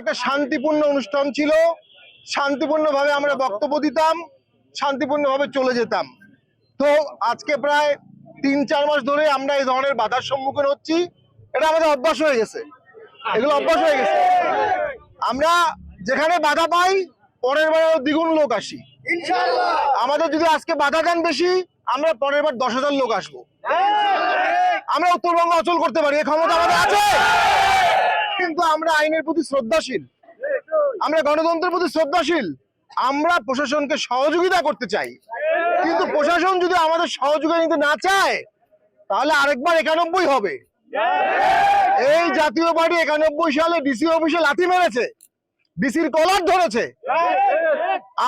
একটা শান্তিপূর্ণ অনুষ্ঠান ছিল। শান্তিপূর্ণভাবে আমরা বক্তব্য দিতাম শান্তিপূর্ণভাবে চলে যেতাম। তো আজকে প্রায় তিন চার মাস ধরে আমরা এই ধরনের বাধার সম্মুখীন হচ্ছি। এটা আমাদের অভ্যাস হয়ে গেছে। এগুলো অভ্যাস হয়ে গেছে। আমরা যেখানে বাধা পাই পরের বার দ্বিগুণ লোক আসি। আমাদের যদি আজকে বাধা দেন বেশি আমরা পরের বার দশ হাজার লোক আসব। আমরা উত্তরবঙ্গ অচল করতে পারি এই ক্ষমতা আমাদের আছে। আমরা আইনের প্রতি শ্রদ্ধাশীল। আমরা গণতন্ত্রের প্রতি শ্রদ্ধাশীল। আমরা প্রশাসনকে সহযোগিতা করতে চাই। কিন্তু প্রশাসন যদি আমাদের সহযোগিতা নিতে না চায়, তাহলে আরেকবার একানব্বই হবে। এই জাতীয় পার্টি একানব্বই সালে ডিসি অফিসে লাথি মেরেছে। ডিসির কলার ধরেছে।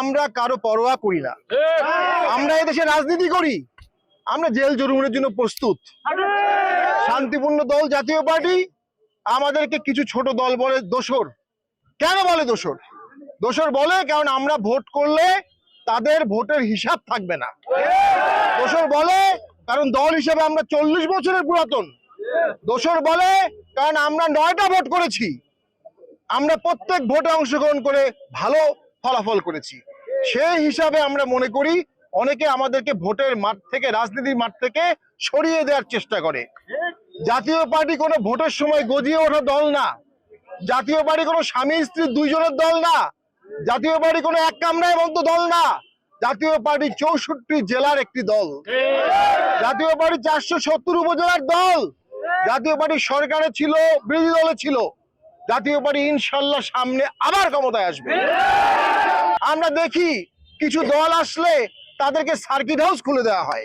আমরা কারও পরোয়া করি না। আমরা এদেশে রাজনীতি করি। আমরা জেল জরুমের জন্য প্রস্তুত। শান্তিপূর্ণ দল জাতীয় পার্টি আমাদেরকে কিছু ছোট দল বলে দোসর। কেন বলে দোসর? দোসর বলে কারণ আমরা ভোট করলে তাদের ভোটের হিসাব থাকবে না। দোসর বলে কারণ দল হিসেবে আমরা চল্লিশ বছরের পুরাতন। দোসর বলে কারণ আমরা নয়টা ভোট করেছি। আমরা প্রত্যেক ভোটে অংশগ্রহণ করে ভালো ফলাফল করেছি। সেই হিসাবে আমরা মনে করি অনেকে আমাদেরকে ভোটের মাঠ থেকে, রাজনীতির মাঠ থেকে সরিয়ে দেওয়ার চেষ্টা করে। জাতীয় পার্টি কোনো ভোটের সময় গজিয়ে ওঠা দল না। জাতীয় পার্টি কোনো স্বামী, স্ত্রী দুইজনের দল না। জাতীয় পার্টি কোনো এক কামরায় বন্ধ দল না। জাতীয় পার্টি চৌষট্টি জেলার একটি দল। জাতীয় পার্টি চারশো সত্তর উপজেলার দল। জাতীয় পার্টি সরকারে ছিল, বিরোধী দলে ছিল। জাতীয় পার্টি ইনশাল্লাহ সামনে আবার ক্ষমতায় আসবে। আমরা দেখি কিছু দল আসলে তাদেরকে সার্কিট হাউস খুলে দেওয়া হয়।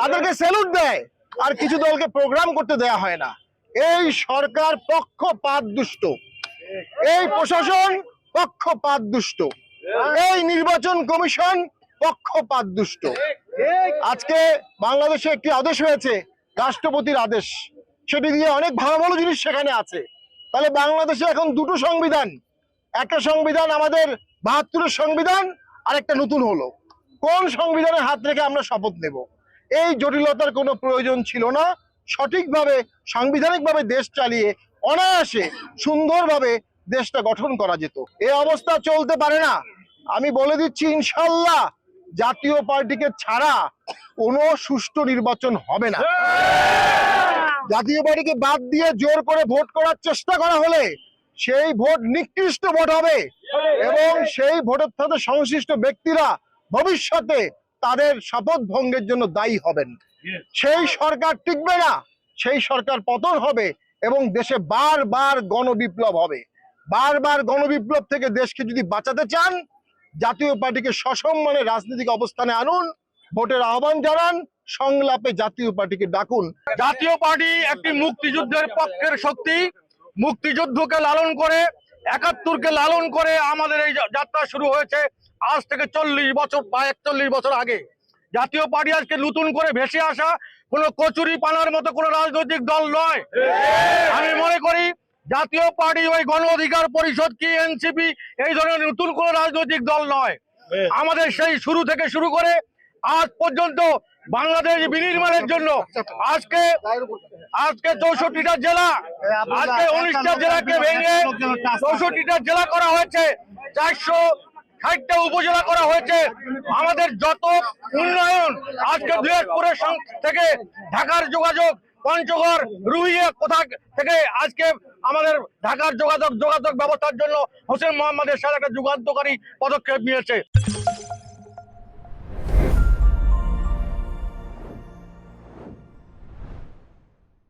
তাদেরকে স্যালুট দেয়। আর কিছু দলকে প্রোগ্রাম করতে দেওয়া হয় না। এই সরকার পক্ষপাত দুষ্ট এই প্রশাসন পক্ষপাত দুষ্ট এই নির্বাচন কমিশন পক্ষপাত দুষ্ট আজকে বাংলাদেশে একটি আদেশ হয়েছে, রাষ্ট্রপতির আদেশ। সেটি দিয়ে অনেক ভালো ভালো জিনিস সেখানে আছে। তাহলে বাংলাদেশে এখন দুটো সংবিধান। একটা সংবিধান আমাদের বাহাত্তরের সংবিধান আর একটা নতুন হলো। কোন সংবিধানের হাত রেখে আমরা শপথ নেব? এই জটিলতার কোনো প্রয়োজন ছিল না। সঠিকভাবে, সাংবিধানিকভাবে দেশ চালিয়ে অনায়াসে সুন্দরভাবে দেশটা গঠন করা যেত। এ অবস্থা চলতে পারে না। আমি বলে দিচ্ছি, ইনশাল্লাহ জাতীয় পার্টিকে ছাড়া কোনো সুষ্ঠু নির্বাচন হবে না। জাতীয় পার্টিকে বাদ দিয়ে জোর করে ভোট করার চেষ্টা করা হলে সেই ভোট নিকৃষ্ট ভোট হবে। এবং সেই ভোটের সাথে সংশ্লিষ্ট ব্যক্তিরা ভবিষ্যতে তাদের শপথ ভঙ্গের জন্য দায়ী হবেন। সেই সরকার টিকবে না সেই সরকার পতন হবে এবং দেশে বারবার গণবিপ্লব হবে। বারবার গণবিপ্লব থেকে দেশকে যদি বাঁচাতে চান জাতীয় পার্টিকে সসম্মানে রাজনৈতিক অবস্থানে আনুন ভোটের আহ্বান জানান সংলাপে জাতীয় পার্টিকে ডাকুন। জাতীয় পার্টি একটি মুক্তিযুদ্ধের পক্ষের শক্তি মুক্তিযুদ্ধকে লালন করে একাত্তরকে লালন করে আমাদের এই যাত্রা শুরু হয়েছে আজ থেকে চল্লিশ বছর বা একচল্লিশ বছর আগে। জাতীয় পার্টি আজকে নতুন করে ভেসে আসা কোনো কচুরি পানার মতো কোনো রাজনৈতিক দল নয়। আমি মনে করি জাতীয় পার্টি ওই গণ অধিকার পরিষদ কি এনসিপি এই ধরনের নতুন কোনো রাজনৈতিক দল নয়। আমাদের সেই শুরু থেকে শুরু করে আজ পর্যন্ত বাংলাদেশ বিনির্মাণের জন্য আজকে আজকে চৌষট্টিটা জেলা, আজকে উনিশটা জেলাকে ভেঙে চৌষট্টিটা জেলা করা হয়েছে, চারশো ষাটটা উপজেলা করা হয়েছে। আমাদের যত উন্নয়ন আজকে দিনাজপুরের থেকে ঢাকার যোগাযোগ, পঞ্চগড়, রুইয়া কোথা থেকে আজকে আমাদের ঢাকার যোগাযোগ যোগাযোগ ব্যবস্থার জন্য হোসেন মোহাম্মদের সাথে একটা যুগান্তকারী পদক্ষেপ নিয়েছে।